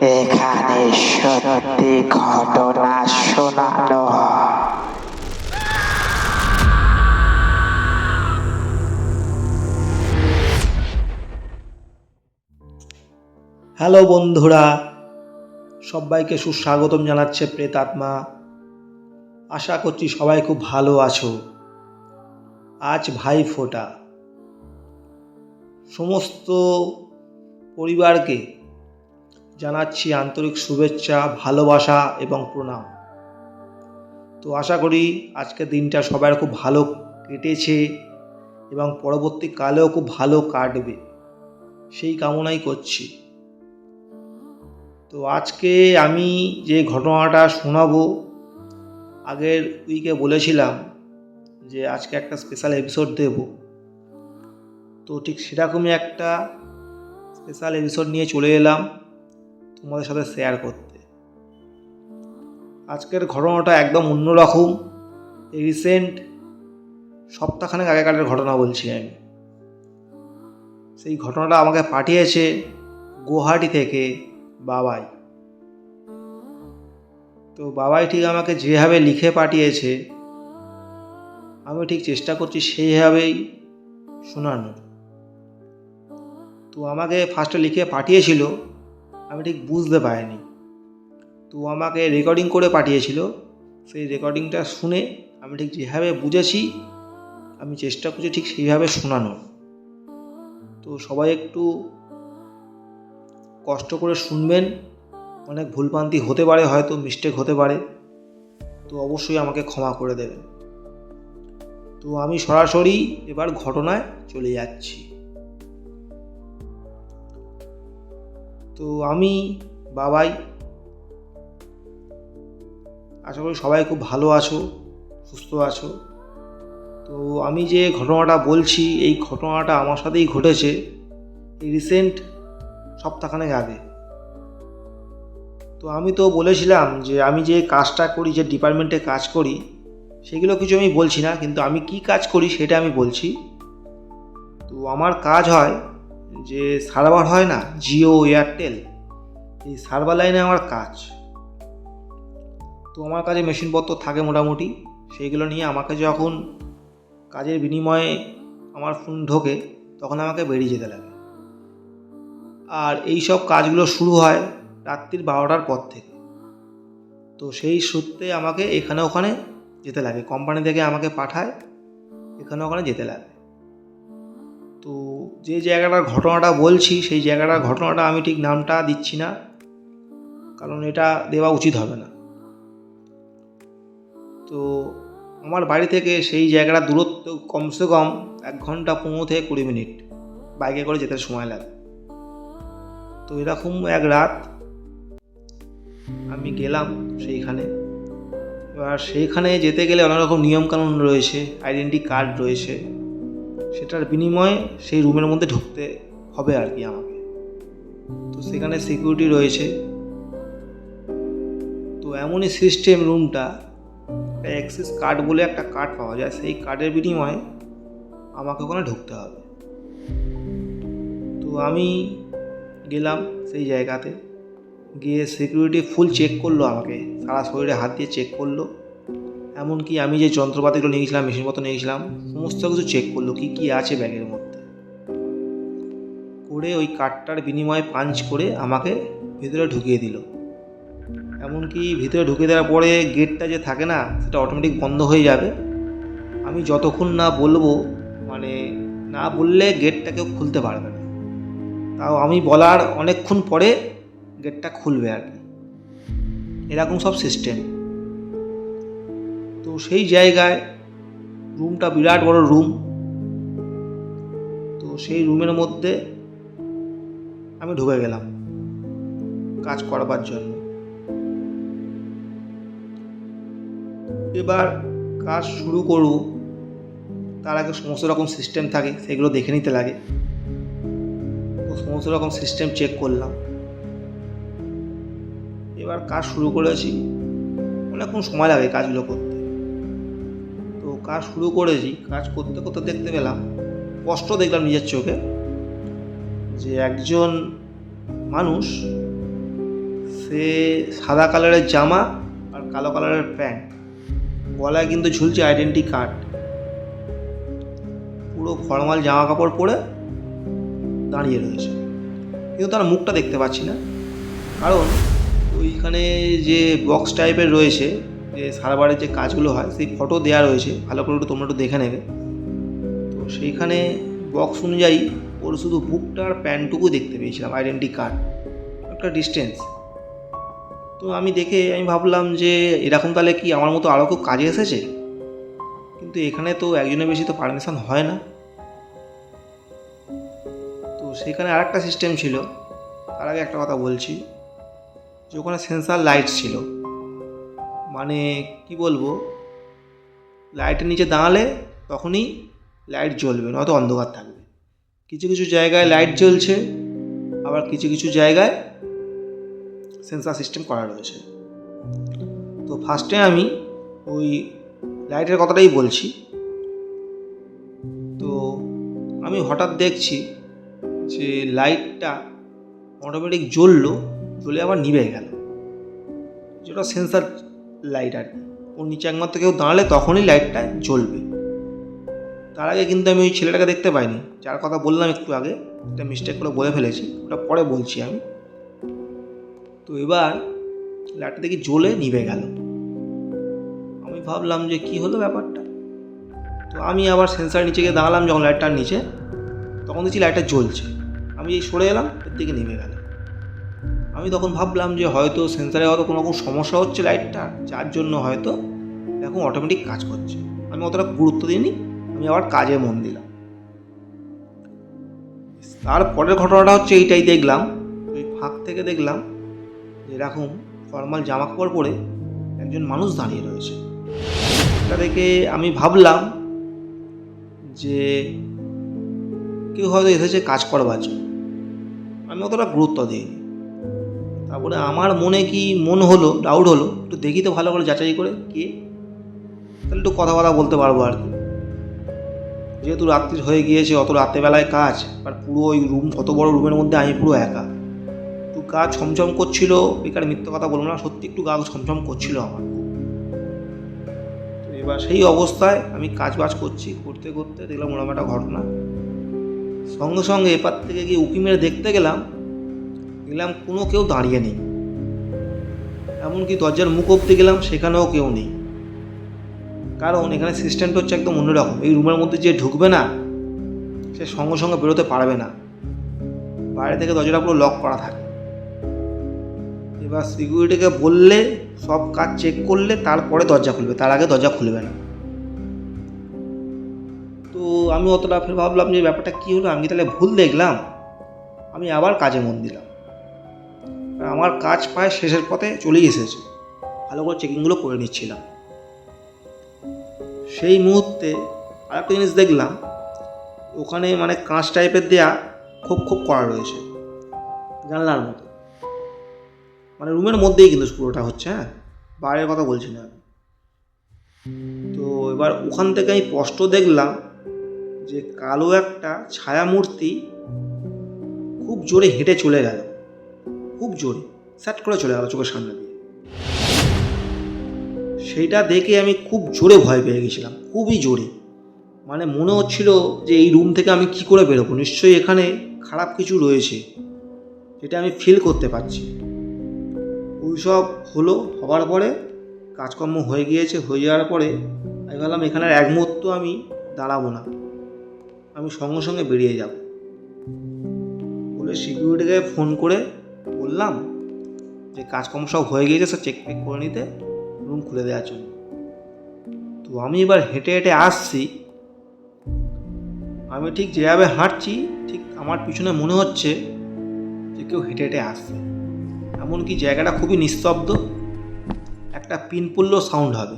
এখানে সত্যি ঘটনা শোনানো হ্যালো বন্ধুরা, সবাইকে সুস্বাগতম জানাচ্ছে প্রেতাত্মা আশা করছি সবাই খুব ভালো আছো। আজ ভাই ফোটা। সমস্ত পরিবারকে জানাচ্ছি আন্তরিক শুভেচ্ছা, ভালোবাসা এবং প্রণাম। তো আশা করি আজকের দিনটা সবার খুব ভালো কেটেছে এবং পরবর্তীকালেও খুব ভালো কাটবে। সেই কামনাই করছি। তো আজকে আমি যে ঘটনাটা শোনাবো, আগের উইকে বলেছিলাম যে আজকে একটা স্পেশাল এপিসোড দেব। তো ঠিক সেরকমই একটা স্পেশাল এপিসোড নিয়ে চলে এলাম তোমাদের সাথে শেয়ার করতে। আজকের ঘটনাটা একদম অন্যরকম রিসেন্ট সপ্তাহখানেক আগেকারের ঘটনা বলছি আমি। সেই ঘটনাটা আমাকে পাঠিয়েছে গুয়াহাটি থেকে বাবাই। তো বাবাই ঠিক আমাকে যেভাবে লিখে পাঠিয়েছে, আমি ঠিক চেষ্টা করছি সেইভাবেই শোনানোর। তো আমাকে ফার্স্টে লিখে পাঠিয়েছিল, আমি ঠিক বুঝতে পারিনি। তো আমাকে রেকর্ডিং করে পাঠিয়েছিল, সেই রেকর্ডিংটা শুনে আমি ঠিক যেভাবে বুঝেছি, আমি চেষ্টা করছি ঠিক সেইভাবে শোনানোর। তো সবাই একটু কষ্ট করে শুনবেন, অনেক ভুলভ্রান্তি হতে পারে, হয়তো মিস্টেক হতে পারে, তো অবশ্যই আমাকে ক্ষমা করে দেবেন। তো আমি সরাসরি এবার ঘটনায় চলে যাচ্ছি। তো আমি, বাবাই, আশা করি সবাই খুব ভালো আছো, সুস্থ আছো। তো আমি যে ঘটনাটা বলছি, এই ঘটনাটা আমার সাথেই ঘটেছে এই রিসেন্ট সপ্তাহখানেক আগে। তো আমি তো বলেছিলাম যে আমি যে কাজটা করি, যে ডিপার্টমেন্টে কাজ করি, সেগুলো কিছু আমি বলছি না, কিন্তু আমি কি কাজ করি সেটা আমি বলছি। তো আমার কাজ হয় যে সার্ভার হয় না, জিও, এয়ারটেল, এই সার্ভার লাইনে আমার কাজ। তো আমার কাছে মেশিনপত্র থাকে মোটামুটি, সেইগুলো নিয়ে আমাকে যখন কাজের বিনিময়ে আমার ফোন ঢোকে, তখন আমাকে বেরিয়ে যেতে লাগে। আর এই সব কাজগুলো শুরু হয় রাত্রির বারোটার পর থেকে। তো সেই সূত্রে আমাকে এখানে ওখানে যেতে লাগে। কোম্পানি থেকে আমাকে পাঠায়, এখানে ওখানে যেতে লাগে। তো যে জায়গাটার ঘটনাটা বলছি, সেই জায়গাটার ঘটনাটা আমি ঠিক নামটা দিচ্ছি না। কারণ এটা দেওয়া উচিত হবে না। তো আমার বাড়ি থেকে সেই জায়গাটার দূরত্ব কমসে কম এক ঘণ্টা পনেরো থেকে কুড়ি মিনিট। বাইকে করে যেতে সময় লাগে। তো এরকম এক রাত আমি গেলাম সেইখানে। এবার সেইখানে যেতে গেলে অনেক রকম নিয়মকানুন রয়েছে, আইডেন্টি কার্ড রয়েছে। সেটার বিনিময়ে সেই রুমের মধ্যে ঢুকতে হবে আর কি আমাকে। তো সেখানে সিকিউরিটি রয়েছে। তো এমনই সিস্টেম রুমটা অ্যাক্সিস কার্ড বলে একটা কার্ড পাওয়া যায়, সেই কার্ডের বিনিময়ে আমাকে ওখানে ঢুকতে হবে। তো আমি গেলাম সেই জায়গাতে, গিয়ে সিকিউরিটি ফুল চেক করল আমাকে, সারা শরীরে হাত দিয়ে চেক করল। এমনকি আমি যে যন্ত্রপাতিগুলো নিয়ে নিয়েছিলাম মেশিনপত্র নিয়েছিলাম, সমস্ত কিছু চেক করল কি কি আছে ব্যাগের মধ্যে। করে ওই কার্ডটার বিনিময়ে পাঞ্চ করে আমাকে ভিতরে ঢুকিয়ে দিল। এমনকি ভিতরে ঢুকিয়ে দেওয়ার পরে গেটটা যে থাকে না, সেটা অটোমেটিক বন্ধ হয়ে যাবে। আমি যতক্ষণ না বলব মানে না বললে গেটটা কেউ খুলতে পারবে না। তাও আমি বলার অনেকক্ষণ পরে গেটটা খুলবে আর কি। এরকম সব সিস্টেম তো সেই জায়গায় রুমটা বিরাট বড় রুম তো সেই রুমের মধ্যে আমি ঢুকে গেলাম কাজ করবার জন্য। এবার কাজ শুরু করব তার আগে সমস্ত রকম সিস্টেম থাকে, সেগুলো দেখে নিতে লাগে। তো সমস্ত রকম সিস্টেম চেক করলাম। এবার কাজ শুরু করেছি, অনেকক্ষণ সময় লাগে কাজগুলো করতে। কাজ শুরু করেছি, কাজ করতে করতে দেখতে পেলাম, কষ্ট দেখলাম নিজের চোখে, যে একজন মানুষ, সে সাদা কালারের জামা আর কালো কালারের প্যান্ট, গলায় কিন্তু ঝুলছে আইডেন্টি কার্ড পুরো ফর্মাল জামা কাপড় পরে দাঁড়িয়ে রয়েছে। কিন্তু তার মুখটা দেখতে পাচ্ছি না। কারণ ওইখানে যে বক্স টাইপের রয়েছে যে সার্ভারের যে কাজগুলো হয়, সেই ফটো দেওয়া রয়েছে। ভালো করে একটু তোমরা একটু দেখে নেবে। তো সেইখানে বক্স অনুযায়ী ওর শুধু বুকটা আর প্যান্টটুকু দেখতে পেয়েছিলাম আইডেন্টি কার্ড একটা ডিস্টেন্স তো আমি দেখে আমি ভাবলাম যে এরকম তাহলে কি আমার মতো আরও কেউ কাজে এসেছে? কিন্তু এখানে তো একজনের বেশি তো পারমিশন হয় না। তো সেখানে আরেকটা সিস্টেম ছিল। তার আগে একটা কথা বলছি। যে ওখানে সেন্সার লাইট ছিল। মানে কি বলব? লাইটের নিচে দাঁড়ালে তখনই লাইট জ্বলবে, নয়তো অন্ধকার থাকবে। কিছু কিছু জায়গায় লাইট জ্বলছে, আবার কিছু কিছু জায়গায় সেন্সার সিস্টেম করা রয়েছে। তো ফার্স্টে আমি ওই লাইটের কথাটাই বলছি। তো আমি হঠাৎ দেখছি যে লাইটটা অটোমেটিক জ্বললো, জ্বলে আবার নিভে গেল। যেটা সেন্সার লাইট আর কি। ওর নিচে একমাত্র কেউ দাঁড়ালে তখনই লাইটটা জ্বলবে। তার আগে কিন্তু আমি ওই ছেলেটাকে দেখতে পাইনি। যার কথা বললাম একটু আগে, একটা মিস্টেক করে বলে ফেলেছি, ওটা পরে বলছি আমি। তো এবার লাইটটা দেখি জ্বলে নিভে গেল। আমি ভাবলাম যে কি হলো ব্যাপারটা? তো আমি আবার সেন্সার নিচে গিয়ে দাঁড়ালাম যখন লাইটটার নিচে, তখন দেখছি লাইটটা জ্বলছে। আমি সরে এলাম, এর দিকে নেমে গেল। আমি তখন ভাবলাম যে হয়তো সেন্সারে হয়তো কোনো রকম সমস্যা হচ্ছে লাইটটা যার জন্য হয়তো এখন অটোমেটিক কাজ করছে। আমি অতটা গুরুত্ব দিইনি, আমি আবার কাজে মন দিলাম। তারপরের ঘটনাটা হচ্ছে এইটাই দেখলাম, ওই ফাঁক থেকে দেখলাম এরকম ফর্মাল জামা কাপড় পরে একজন মানুষ দাঁড়িয়ে রয়েছে। এটা দেখে আমি ভাবলাম যে কেউ হয়তো এসেছে কাজ করবার জন্য। আমি অতটা গুরুত্ব দিইনি। তারপরে আমার মনে কি মন হলো ডাউট হলো, একটু দেখি তো ভালো করে যাচাই করে, কে? তাহলে একটু কথা কথা বলতে পারব আর কি। যেহেতু রাত্রি হয়ে গিয়েছে, অত রাত্রেবেলায় কাজ, আর পুরো ওই রুম, অত বড় রুমের মধ্যে আমি পুরো একা। একটু গা ছমছম করছিল, বেকার মিথ্যে কথা বলব না, সত্যি একটু গা ছমছম করছিল আমার। এবার সেই অবস্থায় আমি কাজ বাজ করছি, করতে করতে দেখলাম ওরকম একটা ঘটনা। সঙ্গে সঙ্গে এপার থেকে গিয়ে উকি মেরে দেখতে গেলাম দেখলাম কোনো কেউ দাঁড়িয়ে নেই। এমনকি দরজার মুখ অব্দি গেলাম, সেখানেও কেউ নেই। কারণ এখানে সিস্টেমটা হচ্ছে একদম অন্যরকম। এই রুমের মধ্যে যে ঢুকবে না, সে সঙ্গে সঙ্গে বেরোতে পারবে না। বাইরে থেকে দরজাটা পুরো লক করা থাকে। এবার সিকিউরিটিকে বললে, সব কাজ চেক করলে, তারপরে দরজা খুলবে। তার আগে দরজা খুলবে না। তো আমি অতটা ফের ভাবলাম যে ব্যাপারটা কী হলো, আমি তাহলে ভুল দেখলাম? আমি আবার কাজে মন দিলাম। আমার কাজ প্রায় শেষের পথে চলেই এসেছে। ভালো করে চেকিংগুলো করে নিচ্ছিলাম। সেই মুহূর্তে আরেকটা জিনিস দেখলাম, ওখানে মানে কাঁচ টাইপের দেয়া খুব খুব করা রয়েছে, জানলার মতো। মানে রুমের মধ্যেই কিন্তু পুরোটা হচ্ছে হ্যাঁ? বাইরের কথা বলছি না তো এবার ওখান থেকে আমি স্পষ্ট দেখলাম যে কালো একটা ছায়া মূর্তি খুব জোরে হেঁটে চলে গেল। খুব জোরে। স্যাট করে চলে গেল চোখের সামনে দিয়ে। সেইটা দেখে আমি খুব জোরে ভয় পেয়ে গেছিলাম, খুবই জোরে। মানে মনে হচ্ছিল যে এই রুম থেকে আমি কি করে বেরোবো? নিশ্চয়ই এখানে খারাপ কিছু রয়েছে, যেটা আমি ফিল করতে পারছি ওই সব হলো, হবার পরে কাজকর্ম হয়ে গিয়েছে, হয়ে যাওয়ার পরে আমি ভাবলাম এখানে এক মুহূর্ত আমি দাঁড়াবো না। আমি সঙ্গে সঙ্গে বেরিয়ে যাব। বলে সিকিউরিটিকে ফোন করে বললাম যে কাজকর্ম সব হয়ে গিয়েছে, সব চেক ফেক করে নিতে রুম খুলে দেওয়ার জন্য। তো আমি এবার হেঁটে হেঁটে আসছি। আমি ঠিক যেভাবে হাঁটছি, ঠিক আমার পিছনে মনে হচ্ছে যে কেউ হেঁটে হেঁটে আসছে। এমনকি জায়গাটা খুবই নিস্তব্ধ, একটা পিন সাউন্ড হবে।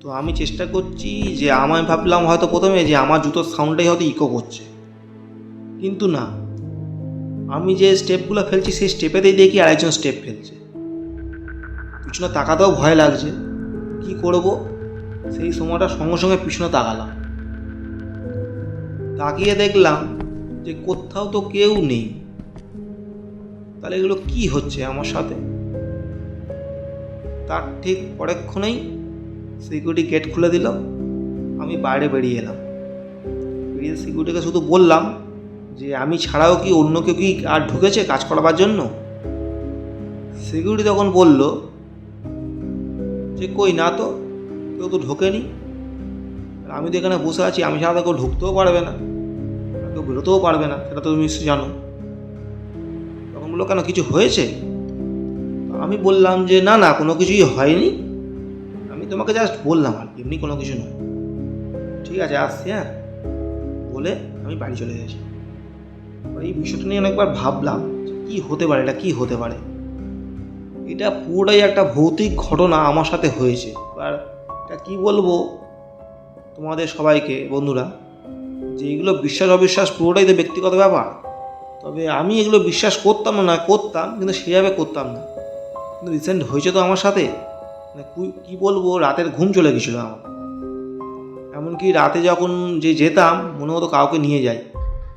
তো আমি চেষ্টা করছি যে আমায় ভাবলাম হয়তো প্রথমে যে, আমার জুতোর সাউন্ডটাই হয়তো ইকো করছে। কিন্তু না আমি যে স্টেপগুলো ফেলছি, সেই স্টেপেতেই দেখি আরেকজন স্টেপ ফেলছে। পিছনে তাকাতেও ভয় লাগছে। কি করব? সেই সময়টা সঙ্গে সঙ্গে পিছনে তাকালাম। তাকিয়ে দেখলাম যে কোথাও তো কেউ নেই। তাহলে এগুলো কি হচ্ছে আমার সাথে? তার ঠিক পরেক্ষণেই সিকিউরিটি গেট খুলে দিল। আমি বাইরে বেরিয়ে এলাম। বেরিয়ে সিকিউরিটিকে শুধু বললাম যে আমি ছাড়াও কি অন্য কেউ কি আর ঢুকেছে কাজ করাবার জন্য? সিকিউরিটি তখন বলল, যে কই না তো, কেউ তো ঢোকেনি। আমি তো এখানে বসে আছি, আমি ছাড়া কেউ ঢুকতেও পারবে না, কেউ বেরোতেও পারবে না, সেটা তো তুমি নিশ্চয়ই জানো। তখন বলল, কেন, কিছু হয়েছে? আমি বললাম যে, না না, কোনো কিছুই হয়নি। আমি তোমাকে জাস্ট বললাম আর এমনি কোনো কিছু নয়। ঠিক আছে, আসছি হ্যাঁ? বলে আমি বাড়ি চলে গেছি। এই বিষয়টা নিয়ে অনেকবার ভাবলাম কী হতে পারে, এটা কী হতে পারে? এটা পুরোটাই একটা ভৌতিক ঘটনা আমার সাথে হয়েছে। এবার এটা কী বলব তোমাদের সবাইকে, বন্ধুরা, যে এগুলো বিশ্বাস অবিশ্বাস পুরোটাই তো ব্যক্তিগত ব্যাপার। তবে আমি এগুলো বিশ্বাস করতাম না, করতাম, কিন্তু সেভাবে করতাম না। কিন্তু রিসেন্ট হয়েছে তো আমার সাথে। মানে কু- বলব, রাতের ঘুম চলে গেছিল আমার। এমনকি রাতে যখন যে যেতাম, মনে হতো কাউকে নিয়ে যাই।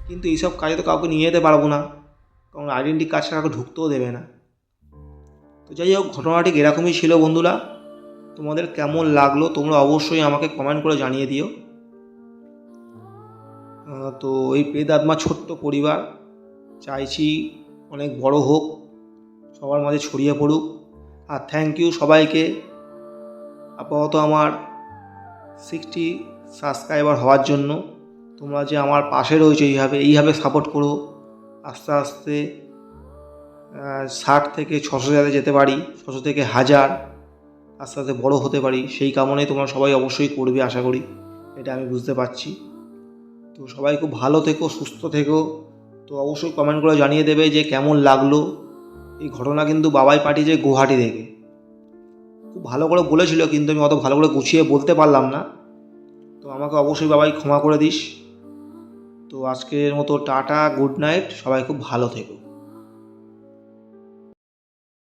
কিন্তু এইসব কাজে তো কাউকে নিয়ে যেতে পারব না। কারণ আইডেন্টি কার্ড ছাড়া কাউকে ঢুকতেও দেবে না। তো যাই হোক, ঘটনাটি এরকমই ছিল বন্ধুরা। তোমাদের কেমন লাগল তোমরা অবশ্যই আমাকে কমেন্ট করে জানিয়ে দিও। তো এই পেদাত্মা ছোট্ট পরিবার, চাইছি অনেক বড় হোক, সবার মাঝে ছড়িয়ে পড়ুক। আর থ্যাংক ইউ সবাইকে। আপাতত আমার সিক্সটি সাবস্ক্রাইবার হওয়ার জন্য। তোমরা যে আমার পাশে রয়েছে, এইভাবে এইভাবে সাপোর্ট করো। আস্তে আস্তে ষাট থেকে ছশো যাতে যেতে পারি, ছশো থেকে হাজার আস্তে আস্তে বড়ো হতে পারি, সেই কামনায় তোমরা সবাই অবশ্যই করবে, আশা করি। এটা আমি বুঝতে পারছি। তো সবাই খুব ভালো থেকো, সুস্থ থেকো। তো অবশ্যই কমেন্ট করে জানিয়ে দেবে যে কেমন লাগল। এই ঘটনা কিন্তু বাবাই পাঠিয়েছে গুয়াহাটি থেকে। খুব ভালো করে বলেছিল, কিন্তু আমি অত ভালো করে গুছিয়ে বলতে পারলাম না। তো আমাকে অবশ্যই বাবাই ক্ষমা করে দিস। তো আজকের মতো টাটা গুড নাইট সবাই খুব ভালো থেকো।